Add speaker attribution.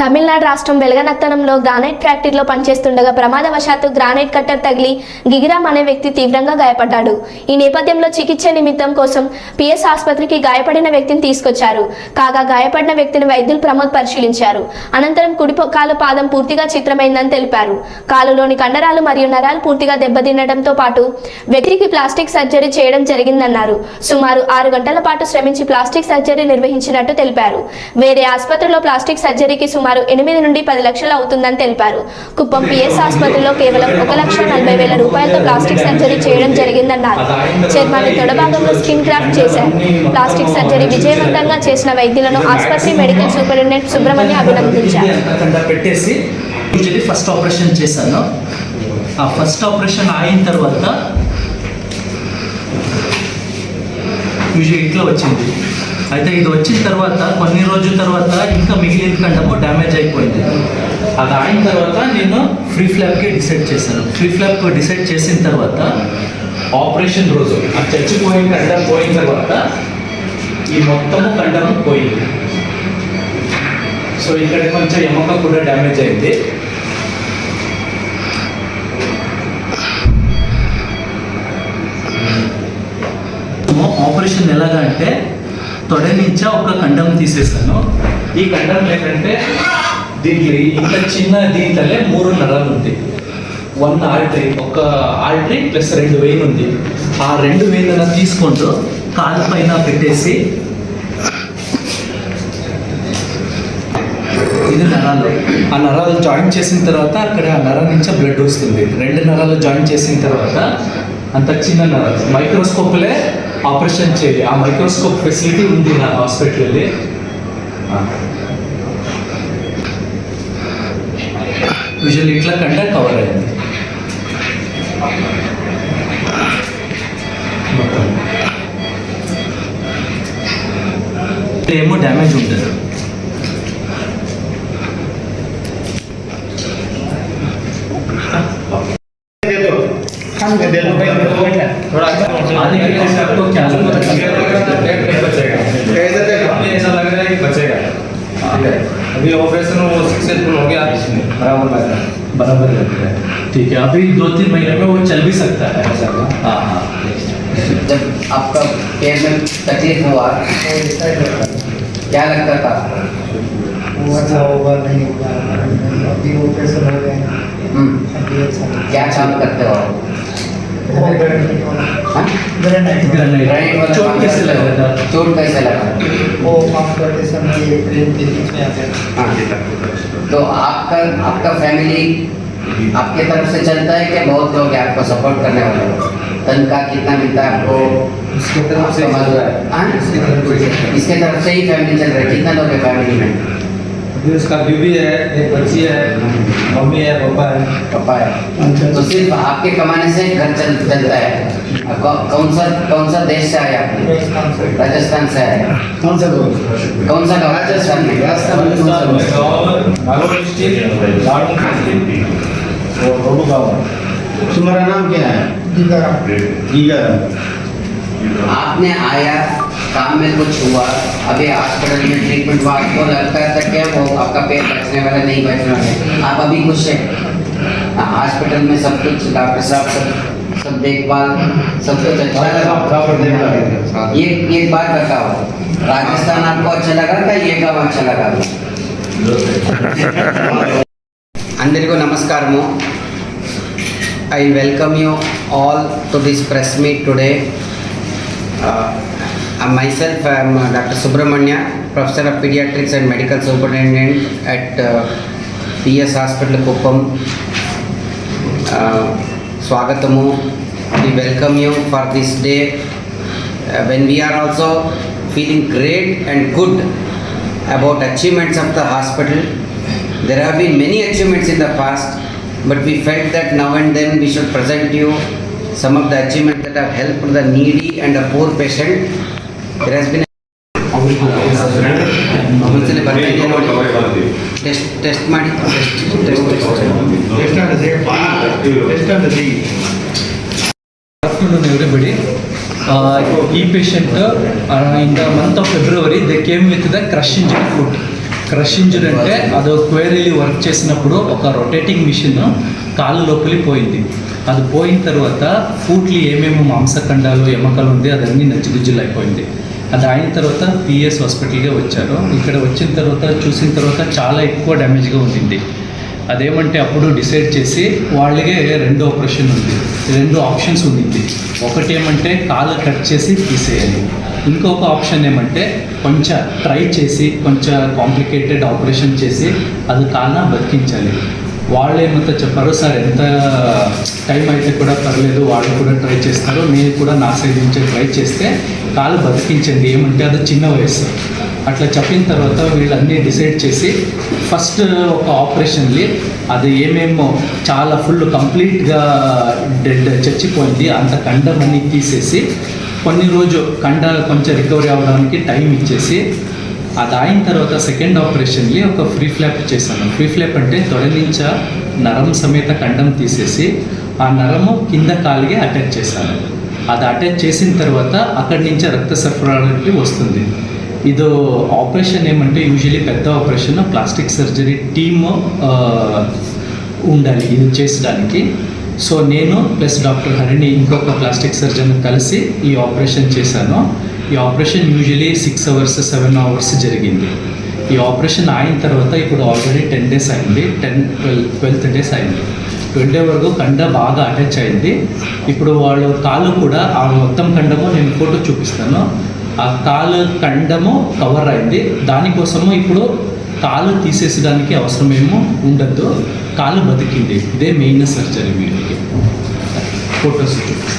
Speaker 1: తమిళనాడు రాష్ట్రం వెలగనత్తనంలో గ్రానైట్ ఫ్యాక్టరీలో పనిచేస్తుండగా ప్రమాదవశాత్తు గ్రానైట్ కట్టర్ తగిలి గిగిరామ్ అనే వ్యక్తి తీవ్రంగా గాయపడ్డాడు. ఈ నేపథ్యంలో చికిత్స నిమిత్తం కోసం పిఎస్ ఆసుపత్రికి గాయపడిన వ్యక్తిని తీసుకొచ్చారు. కాగా గాయపడిన వ్యక్తిని వైద్యులు ప్రమోద్ పరిశీలించారు. అనంతరం కుడి కాలు పాదం పూర్తిగా చిత్రమైందని తెలిపారు. కాలులోని కండరాలు మరియు నరాలు పూర్తిగా దెబ్బతినడంతో పాటు వ్యక్తికి ప్లాస్టిక్ సర్జరీ చేయడం జరిగిందన్నారు. సుమారు ఆరు గంటల పాటు శ్రమించి ప్లాస్టిక్ సర్జరీ నిర్వహించినట్టు తెలిపారు. వేరే ఆసుపత్రిలో ప్లాస్టిక్ సర్జరీకి సుమారు ఎనిమిది నుండి పది లక్షలు అవుతుందని తెలిపారు. కుప్పం పిఎస్ ఆసుపత్రిలో కేవలం ఒక లక్ష నలభై వేల రూపాయలతో ప్లాస్టిక్ సర్జరీ చేయడం జరిగిందన్నారు. చర్మాన్ని తొడభాగంలో స్కిన్ క్రాఫ్ట్ చేశారు. ప్లాస్టిక్ సర్జరీ విజయవంతంగా చేసిన వైద్యులను ఆసుపత్రి మెడికల్ సూపరింటెండెంట్ సుబ్రహ్మణ్య అభినందించారు.
Speaker 2: పెట్టేసి ఫస్ట్ ఆపరేషన్ చేశాను. ఆ ఫస్ట్ ఆపరేషన్ అయిన తర్వాత యూజువల్ ఇట్లా వచ్చింది. అయితే ఇది వచ్చిన తర్వాత కొన్ని రోజుల తర్వాత ఇంకా మిగిలిన కండము డ్యామేజ్ అయిపోయింది. అది ఆయిన తర్వాత నేను ఫ్రీ ఫ్లాప్కి డిసైడ్ చేశాను. ఫ్రీ ఫ్లాప్ డిసైడ్ చేసిన తర్వాత ఆపరేషన్ రోజు ఆ చచ్చిపోయిన కండం పోయిన తర్వాత ఈ మొత్తము కండము పోయింది. సో ఇక్కడ కొంచెం ఎముక కూడా డ్యామేజ్ అయింది. ఆపరేషన్ ఎలాగా అంటే తొడ నుంచి ఒక కండం తీసేసాను ఈ కండం ఏంటంటే దీంట్లో ఇంత చిన్న దీంట్లోనే మూడు నరాలు ఉంది వన్ ఆర్టరీ ఒక ఆర్టరీ ప్లస్ రెండు వెయిన్ ఉంది. ఆ రెండు వెయిన్ తీసుకుంటూ కాలు పైన పెట్టేసి ఇది నరాలు. ఆ నరాలు జాయిన్ చేసిన తర్వాత అక్కడ ఆ నరం నుంచి బ్లడ్ వస్తుంది. రెండు నరాలు జాయిన్ చేసిన తర్వాత అంత చిన్న నరాలు. మైక్రోస్కోప్లే ఆపరేషన్ చేయాలి ఆ మైక్రోస్కోప్ ఫెసిలిటీ ఉంది నా హాస్పిటల్లో. యూజువల్లీ ఇట్లా కంటే కవర్ అయింది. ఏమో డ్యామేజ్ ఉంటుంది.
Speaker 3: थोड़ा
Speaker 2: आने के लिए आपको क्या लगता है?
Speaker 3: ऐसा लग रहा है कि बचेगा। ठीक है। अभी ऑपरेशन वो सक्सेसफुल हो गया। बराबर लग रहा है।
Speaker 2: बराबर लग रहा है। ठीक है अभी दो तीन महीने में वो चल भी सकता है।
Speaker 3: ऐसा
Speaker 2: हाँ हाँ।
Speaker 4: जब आपका पैर में तकलीफ़ हुआ क्या लगता था?
Speaker 5: वो अच्छा होगा नहीं होगा अभी ऑपरेशन हो गए
Speaker 4: हम्म,
Speaker 5: अभी अच्छा।
Speaker 4: क्या काम करते हो?
Speaker 5: ग्रेनाइट
Speaker 4: हाँ?
Speaker 5: Granite
Speaker 2: granite.
Speaker 4: ग्राइंड वाला
Speaker 2: चोट कैसे लगा था?
Speaker 4: चोट कैसे लगा
Speaker 5: वो काम करते समय प्लेन के बीच में आ गया
Speaker 4: हाँ। तो आपका आपका फैमिली आपके तरफ़ से चलता है कि बहुत लोग आपको सपोर्ट करने वाले तनख्वाह कितना मिलता है आपको
Speaker 3: उसकी तरफ़ से
Speaker 4: मजदूर है हाँ?
Speaker 3: तरफ़ से
Speaker 4: इसके तरफ़ से ही फैमिली चल रहा है कितना लोग है फैमिली में
Speaker 3: अभी उसका बीवी है एक बच्ची है मम्मी है पापा है।
Speaker 4: पापा है। तो सिर्फ़ आपके कमाने से घर चल चलता है। कौन सा कौन सा देश से आए आपने
Speaker 5: राजस्थान से।
Speaker 4: राजस्थान आए
Speaker 5: कौन सा
Speaker 4: कौन सा गाँव राजस्थान में।
Speaker 3: राजस्थान में नागौर डिस्ट्रिक्ट लाडू डिस्ट्रिक्ट। और रोडू गाँव
Speaker 6: तुम्हारा नाम क्या है?
Speaker 4: आपने आया काम में कुछ हुआ। अभी हॉस्पिटल में ट्रीटमेंट हुआ। आपको लगता है तक वो आपका पेट बचने वाला नहीं बचने वाला आप अभी कुछ है? हॉस्पिटल में सब कुछ डॉक्टर साहब सब सब देखभाल सब कुछ अच्छा लगा ये एक बात बताओ। राजस्थान आपको अच्छा लगा था? ये गाँव अच्छा लगा? अंदर को नमस्कार I welcome you all to this press meet today. Uh, myself, I am uh, Dr. Subramanya, Professor of Pediatrics and Medical Superintendent at uh, PS Hospital Kuppam. Uh, Swagatamu, we welcome you for this day uh, when we are also feeling great and good about achievements of the hospital. There have been many achievements in the past, but we felt that now and then we should present you some of the achievements that have helped the needy and the poor patient There has been ಒಂದ್ಸಲಿ ಬರ್ತಿದ್ಯಾ ನೋಡಿ test test ಮಾಡಿ test test
Speaker 2: afternoon everybody. Uh, e patient uh, in the month of February they came with the crush injury foot. Crush injury అంటే అది క్వేరీలు work చేసినప్పుడు ఒక rotating machine కాలు లోపలి పోయింది అది పోయిన తర్వాత ఫూట్లు ఏమేమి మాంసఖండాలు ఎముకలు ఉంది అదన్నీ నచ్చిగుజ్జులు అయిపోయింది అది అయిన తర్వాత పిఎస్ హాస్పిటల్గా వచ్చారు. ఇక్కడ వచ్చిన తర్వాత చూసిన తర్వాత చాలా ఎక్కువ డ్యామేజ్గా ఉండింది. అదేమంటే అప్పుడు డిసైడ్ చేసి వాళ్ళకే రెండు ఆపరేషన్ ఉంది రెండు ఆప్షన్స్ ఉండింది. ఒకటి ఏమంటే కాలు కట్ చేసి తీసేయాలి. ఇంకొక ఆప్షన్ ఏమంటే కొంచెం ట్రై చేసి కొంచెం కాంప్లికేటెడ్ ఆపరేషన్ చేసి అది కాళ్ళ బతికించాలి. వాళ్ళు ఏమంతా చెప్పారు సార్ ఎంత టైం అయితే కూడా పర్లేదు వాళ్ళు కూడా ట్రై చేస్తారు నేను కూడా నా సైడ్ నుంచి ట్రై చేస్తే కాలు బతికించింది ఏమంటే అది చిన్న వయసు అట్లా చెప్పిన తర్వాత వీళ్ళన్నీ డిసైడ్ చేసి ఫస్ట్ ఒక ఆపరేషన్లి అది ఏమేమో చాలా ఫుల్ కంప్లీట్గా డెడ్ చచ్చిపోయింది అంత కండమని తీసేసి కొన్ని రోజు కండ కొంచెం రికవరీ అవ్వడానికి టైం ఇచ్చేసి అది అయిన తర్వాత సెకండ్ ఆపరేషన్లీ ఒక ఫ్రీ ఫ్లాప్ చేశాను. ఫ్రీ ఫ్లాప్ అంటే తొలగించ నరం సమేత కండం తీసేసి ఆ నరము కింద కాలిగే అటాచ్ చేశాను. అది అటాచ్ చేసిన తర్వాత అక్కడి నుంచి రక్త సరఫరా అనేది వస్తుంది. ఇది ఆపరేషన్ ఏమంటే యూజువలీ పెద్ద ఆపరేషన్ ప్లాస్టిక్ సర్జరీ టీమ్ ఉండాలి. ఇది చేసడానికి. సో నేను ప్లస్ డాక్టర్ హరిణి ఇంకొక ప్లాస్టిక్ సర్జన్ కలిసి ఈ ఆపరేషన్ చేశాను. ఈ operation usually six hours seven hours జరిగింది. ఈ ఆపరేషన్ అయిన తర్వాత ఇప్పుడు ఆల్రెడీ టెన్ డేస్ అయింది. టెన్ ట్వెల్వ్ ట్వెల్త్ డేస్ అయింది. ట్వెల్వ్ వరకు కండ బాగా అటాచ్ అయింది. ఇప్పుడు వాళ్ళు కాలు కూడా ఆ మొత్తం కండము నేను ఫోటో చూపిస్తాను. ఆ కాలు కండము కవర్ అయింది. దానికోసము ఇప్పుడు కాలు తీసేసడానికి అవసరమేమో ఉండద్దు. కాలు బతికింది. ఇదే మెయిన్ సర్జరీ వీటికి ఫోటోస్ చూపిస్తాను.